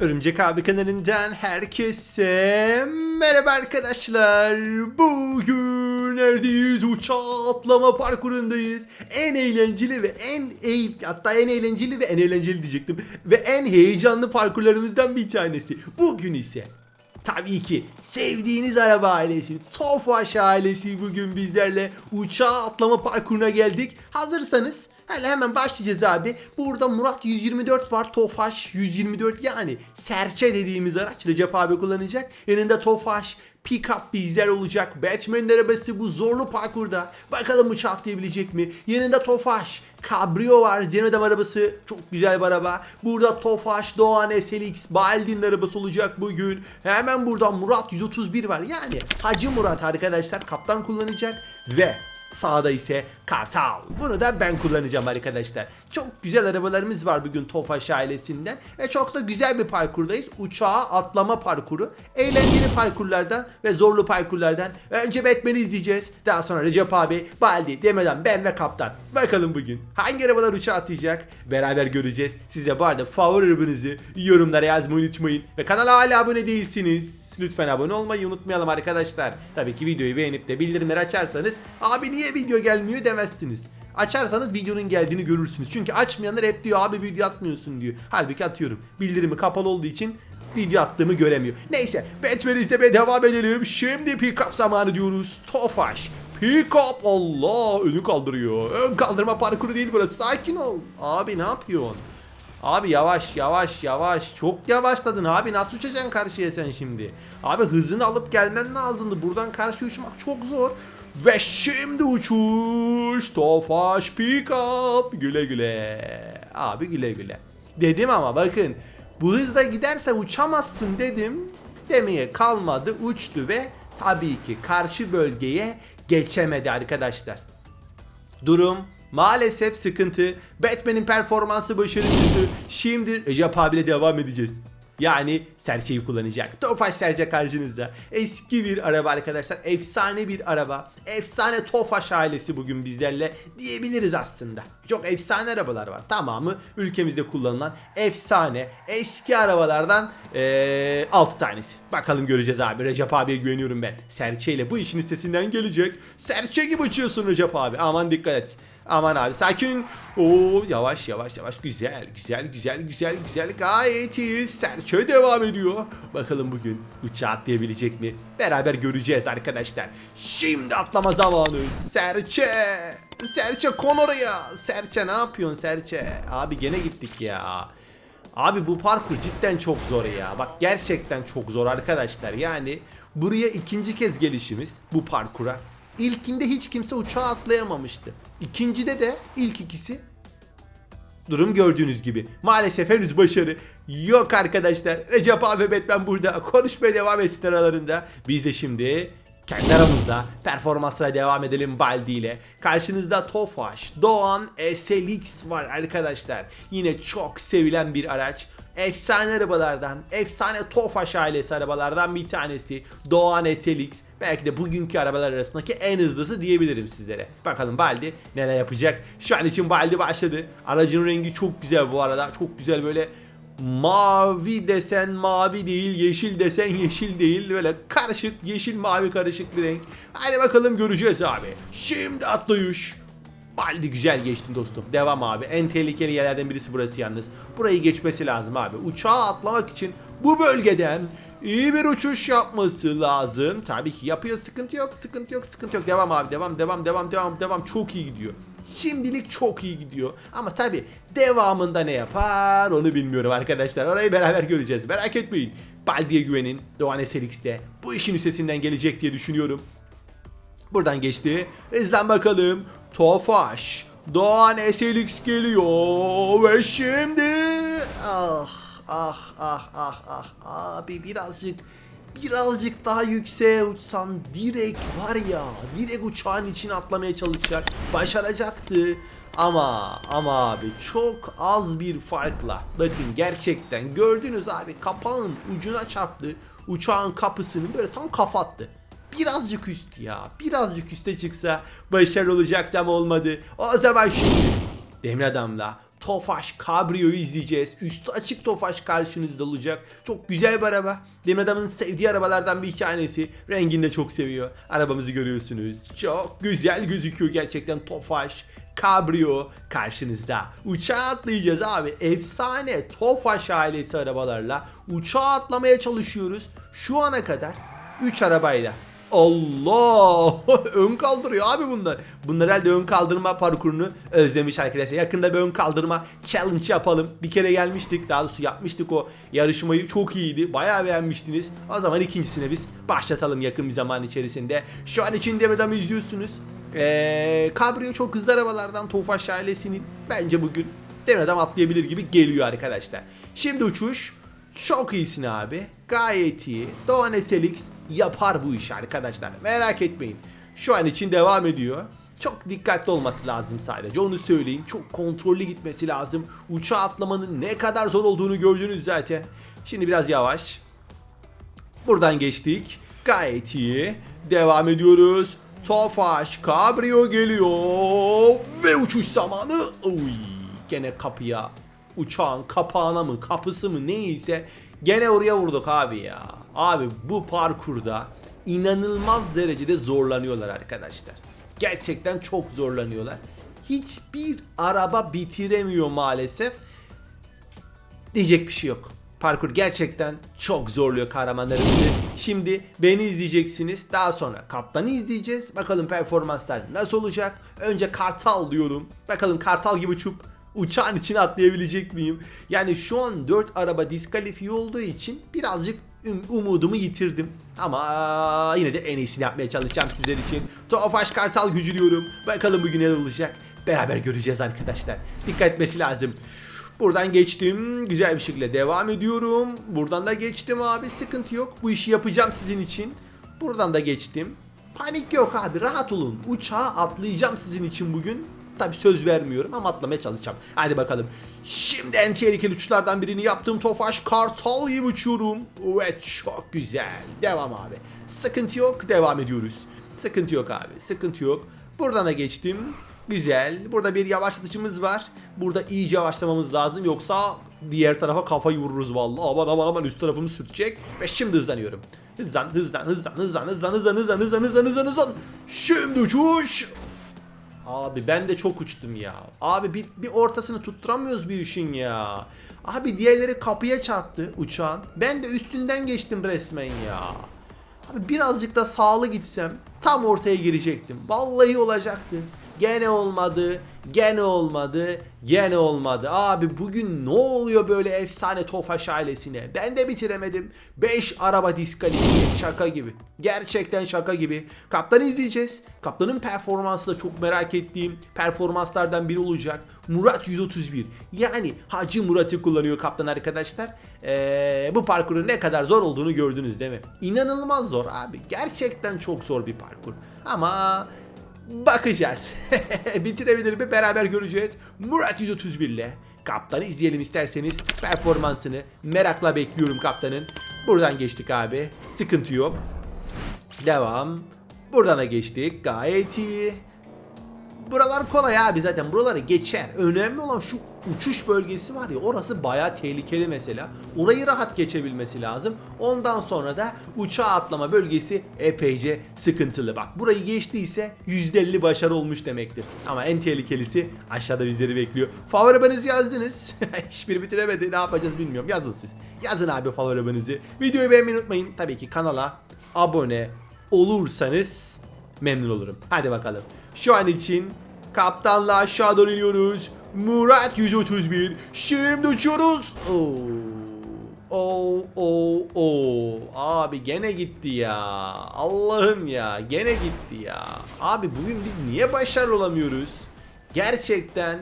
Örümcek abi kanalından herkese merhaba arkadaşlar. Bugün neredeyiz? Uçağa atlama parkurundayız. En eğlenceli ve en eğ hatta en eğlenceli ve en eğlenceli diyecektim. Ve en heyecanlı parkurlarımızdan bir tanesi. Bugün ise Tabii ki sevdiğiniz araba ailesi, Tofaş ailesi bugün bizlerle uçağa atlama parkuruna geldik. Hazırsanız Hele hemen başlayacağız abi. Burada Murat 124 var. Tofaş 124 yani serçe dediğimiz araç Recep abi kullanacak. Yanında Tofaş, pick-up bizler olacak. Batman'in arabası bu zorlu parkurda. Bakalım uçağı atlayabilecek mi? Yanında Tofaş, Cabrio var. Zenedem arabası çok güzel bir araba. Burada Tofaş, Doğan SLX, Baldin arabası olacak bugün. Hemen burada Murat 131 var. Yani Hacı Murat arkadaşlar kaptan kullanacak ve Sağda ise Kartal. Bunu da ben kullanacağım arkadaşlar. Çok güzel arabalarımız var bugün Tofaş ailesinden. Ve çok da güzel bir parkurdayız. Uçağa atlama parkuru. Eğlenceli parkurlardan ve zorlu parkurlardan. Önce Batman'i izleyeceğiz. Daha sonra Recep abi, Baldi, demeden ben ve Kaptan. Bakalım bugün hangi arabalar uçağa atlayacak? Beraber göreceğiz. Siz de bu arada favori arabanızı yorumlara yazmayı unutmayın. Ve kanala hala abone değilsiniz. Lütfen abone olmayı unutmayalım arkadaşlar. Tabii ki videoyu beğenip de bildirimleri açarsanız abi niye video gelmiyor demezsiniz. Açarsanız videonun geldiğini görürsünüz. Çünkü açmayanlar hep diyor abi video atmıyorsun diyor. Halbuki atıyorum. Bildirimi kapalı olduğu için video attığımı göremiyor. Neyse Batman izlemeye devam edelim. Şimdi pick up zamanı diyoruz. Tofaş. Pick up Allah önü kaldırıyor. Ön kaldırma parkuru değil burası. Sakin ol. Abi ne yapıyorsun? Abi yavaş yavaş yavaş çok yavaşladın abi nasıl uçacaksın karşıya sen şimdi? Abi hızını alıp gelmen lazımdı buradan karşı uçmak çok zor. Ve şimdi uçuş Tofaş pick up güle güle abi güle güle. Dedim ama bakın bu hızla giderse uçamazsın dedim demeye kalmadı uçtu ve tabii ki karşı bölgeye geçemedi arkadaşlar. Durum maalesef sıkıntı. Batman'in performansı başarısızdı. Şimdi Recep abiyle devam edeceğiz. Yani serçeyi kullanacak. Tofaş serçe karşınızda. Eski bir araba arkadaşlar. Efsane bir araba. Efsane Tofaş ailesi bugün bizlerle diyebiliriz aslında. Çok efsane arabalar var. Tamamı ülkemizde kullanılan efsane eski arabalardan ee, 6 tanesi. Bakalım göreceğiz abi. Recep abiye güveniyorum ben. Serçe ile bu işin üstesinden gelecek. Serçe gibi uçuyorsun Recep abi. Aman dikkat et. Aman abi sakin. Oo yavaş yavaş yavaş güzel güzel güzel güzel güzel gayet iyi. Serçe devam ediyor. Bakalım bugün uçağa atlayabilecek mi? Beraber göreceğiz arkadaşlar. Şimdi atlama zamanı. Serçe. Serçe kon oraya. Serçe ne yapıyorsun Serçe? Abi gene gittik ya. Abi bu parkur cidden çok zor ya. Bak gerçekten çok zor arkadaşlar. Yani buraya ikinci kez gelişimiz bu parkura. İlkinde hiç kimse uçağa atlayamamıştı. İkincide de ilk ikisi Durum gördüğünüz gibi. Maalesef henüz başarı yok arkadaşlar. Recep abi Batman burada konuşmaya devam etsin aralarında. Biz de şimdi kendi aramızda performanslara devam edelim Baldi ile. Karşınızda Tofaş, Doğan, SLX var arkadaşlar. Yine çok sevilen bir araç. Efsane arabalardan, efsane Tofaş ailesi arabalardan bir tanesi. Doğan SLX. Belki de bugünkü arabalar arasındaki en hızlısı diyebilirim sizlere. Bakalım Baldi neler yapacak. Şu an için Baldi başladı. Aracın rengi çok güzel bu arada. Çok güzel böyle mavi desen mavi değil, yeşil desen yeşil değil. Böyle karışık yeşil mavi karışık bir renk. Hadi bakalım göreceğiz abi. Şimdi atlayış. Baldi güzel geçtin dostum. Devam abi. En tehlikeli yerlerden birisi burası yalnız. Burayı geçmesi lazım abi. Uçağa atlamak için bu bölgeden iyi bir uçuş yapması lazım. Tabii ki yapıyor. Sıkıntı yok. Sıkıntı yok. Sıkıntı yok. Devam abi. Devam. Devam. Devam. Devam. Devam. Çok iyi gidiyor. Şimdilik çok iyi gidiyor. Ama tabii devamında ne yapar onu bilmiyorum arkadaşlar. Orayı beraber göreceğiz. Merak etmeyin. Baldi'ye güvenin. Doğan SLX'te bu işin üstesinden gelecek diye düşünüyorum. Buradan geçti. Hızlan bakalım. Tofaş. Doğan SLX geliyor. Ve şimdi... Ah ah ah ah ah. Abi birazcık birazcık daha yükseğe uçsan direkt var ya direkt uçağın içine atlamaya çalışacak. Başaracaktı. Ama ama abi çok az bir farkla bakın gerçekten gördünüz abi kapağın ucuna çarptı uçağın kapısını böyle tam kafattı birazcık üst ya. Birazcık üste çıksa başarılı olacaktı ama olmadı. O zaman şimdi Demir Adam'la Tofaş Cabrio'yu izleyeceğiz. Üstü açık Tofaş karşınızda olacak. Çok güzel bir araba. Demir adamın sevdiği arabalardan bir tanesi. Rengini de çok seviyor. Arabamızı görüyorsunuz. Çok güzel gözüküyor gerçekten Tofaş. Cabrio karşınızda. Uçağa atlayacağız abi. Efsane Tofaş ailesi arabalarla uçağa atlamaya çalışıyoruz. Şu ana kadar 3 arabayla. Allah! ön kaldırıyor abi bunlar. Bunlar herhalde ön kaldırma parkurunu özlemiş arkadaşlar. Yakında bir ön kaldırma challenge yapalım. Bir kere gelmiştik. Daha doğrusu yapmıştık o yarışmayı. Çok iyiydi. Bayağı beğenmiştiniz. O zaman ikincisine biz başlatalım yakın bir zaman içerisinde. Şu an için demeden izliyorsunuz. Ee, Cabrio çok hızlı arabalardan Tofaş ailesinin bence bugün adam atlayabilir gibi geliyor arkadaşlar. Şimdi uçuş. Çok iyisin abi. Gayet iyi. Doğan SLX yapar bu işi arkadaşlar. Merak etmeyin. Şu an için devam ediyor. Çok dikkatli olması lazım sadece. Onu söyleyeyim. Çok kontrollü gitmesi lazım. Uçağa atlamanın ne kadar zor olduğunu gördünüz zaten. Şimdi biraz yavaş. Buradan geçtik. Gayet iyi. Devam ediyoruz. Tofaş Cabrio geliyor. Ve uçuş zamanı. Uy, gene kapıya. Uçağın kapağına mı kapısı mı neyse gene oraya vurduk abi ya. Abi bu parkurda inanılmaz derecede zorlanıyorlar arkadaşlar. Gerçekten çok zorlanıyorlar. Hiçbir araba bitiremiyor maalesef diyecek bir şey yok. Parkur gerçekten çok zorluyor kahramanlarımızı. Şimdi beni izleyeceksiniz. Daha sonra kaptanı izleyeceğiz. Bakalım performanslar nasıl olacak. Önce kartal diyorum. Bakalım kartal gibi uçup uçağın içine atlayabilecek miyim? Yani şu an 4 araba diskalifiye olduğu için birazcık umudumu yitirdim. Ama yine de en iyisini yapmaya çalışacağım sizler için. Tofaş kartal gücü diyorum. Bakalım bugün neler olacak. Beraber göreceğiz arkadaşlar. Dikkat etmesi lazım. Buradan geçtim. Güzel bir şekilde devam ediyorum. Buradan da geçtim abi. Sıkıntı yok. Bu işi yapacağım sizin için. Buradan da geçtim. Panik yok abi. Rahat olun. Uçağa atlayacağım sizin için bugün. Tabi söz vermiyorum ama atlamaya çalışacağım. Hadi bakalım. Şimdi en tehlikeli uçuşlardan birini yaptım. Tofaş Kartal gibi uçuyorum. Ve çok güzel. Devam abi. Sıkıntı yok. Devam ediyoruz. Sıkıntı yok abi. Sıkıntı yok. Buradan da geçtim. Güzel. Burada bir yavaşlatıcımız var. Burada iyice yavaşlamamız lazım. Yoksa diğer tarafa kafayı vururuz vallahi. Aman aman aman üst tarafımı sürtecek. Ve şimdi hızlanıyorum. Hızlan hızlan hızlan hızlan hızlan hızlan hızlan hızlan hızlan hızlan hızlan. Şimdi uçuş. Abi ben de çok uçtum ya. Abi bir, bir ortasını tutturamıyoruz bir işin ya. Abi diğerleri kapıya çarptı uçağın. Ben de üstünden geçtim resmen ya. Abi birazcık da sağlı gitsem tam ortaya girecektim. Vallahi olacaktı. Gene olmadı, gene olmadı, gene olmadı. Abi bugün ne oluyor böyle efsane Tofaş ailesine? Ben de bitiremedim. 5 araba diskalifiye şaka gibi. Gerçekten şaka gibi. Kaptanı izleyeceğiz. Kaptanın performansı da çok merak ettiğim performanslardan biri olacak. Murat 131. Yani Hacı Murat'ı kullanıyor kaptan arkadaşlar. Ee, bu parkurun ne kadar zor olduğunu gördünüz değil mi? İnanılmaz zor abi. Gerçekten çok zor bir parkur. Ama Bakacağız. Bitirebilir mi beraber göreceğiz. Murat 131 ile kaptanı izleyelim isterseniz. Performansını merakla bekliyorum kaptanın. Buradan geçtik abi. Sıkıntı yok. Devam. Buradan da geçtik. Gayet iyi. Buralar kolay abi zaten buraları geçer. Önemli olan şu uçuş bölgesi var ya orası baya tehlikeli mesela. Orayı rahat geçebilmesi lazım. Ondan sonra da uçağa atlama bölgesi epeyce sıkıntılı. Bak burayı geçtiyse %50 başarı olmuş demektir. Ama en tehlikelisi aşağıda bizleri bekliyor. Favori arabanızı yazdınız. Hiçbiri bitiremedi. Ne yapacağız bilmiyorum. Yazın siz. Yazın abi favori arabanızı. Videoyu beğenmeyi unutmayın. Tabii ki kanala abone olursanız memnun olurum. Hadi bakalım. Şu an için kaptanla aşağı doğru iniyoruz. Murat 131. Şimdi uçuyoruz. Oo. Oo, oo, oo. Abi gene gitti ya. Allah'ım ya. Gene gitti ya. Abi bugün biz niye başarılı olamıyoruz? Gerçekten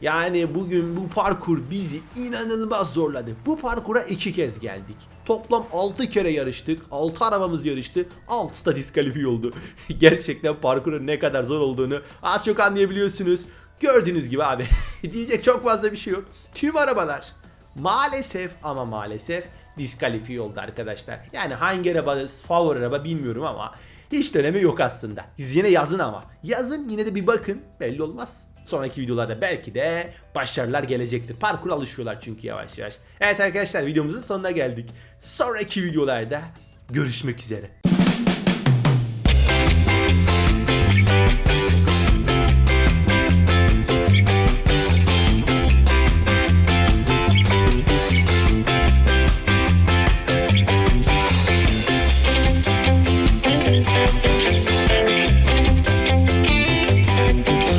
yani bugün bu parkur bizi inanılmaz zorladı. Bu parkura iki kez geldik. Toplam 6 kere yarıştık. 6 arabamız yarıştı. 6'sı da diskalifiye oldu. Gerçekten parkurun ne kadar zor olduğunu az çok anlayabiliyorsunuz. Gördüğünüz gibi abi. Diyecek çok fazla bir şey yok. Tüm arabalar maalesef ama maalesef diskalifiye oldu arkadaşlar. Yani hangi araba favori araba bilmiyorum ama hiç dönemi yok aslında. Siz yine yazın ama. Yazın yine de bir bakın belli olmaz. Sonraki videolarda belki de başarılar gelecektir. Parkur alışıyorlar çünkü yavaş yavaş. Evet arkadaşlar videomuzun sonuna geldik. Sonraki videolarda görüşmek üzere.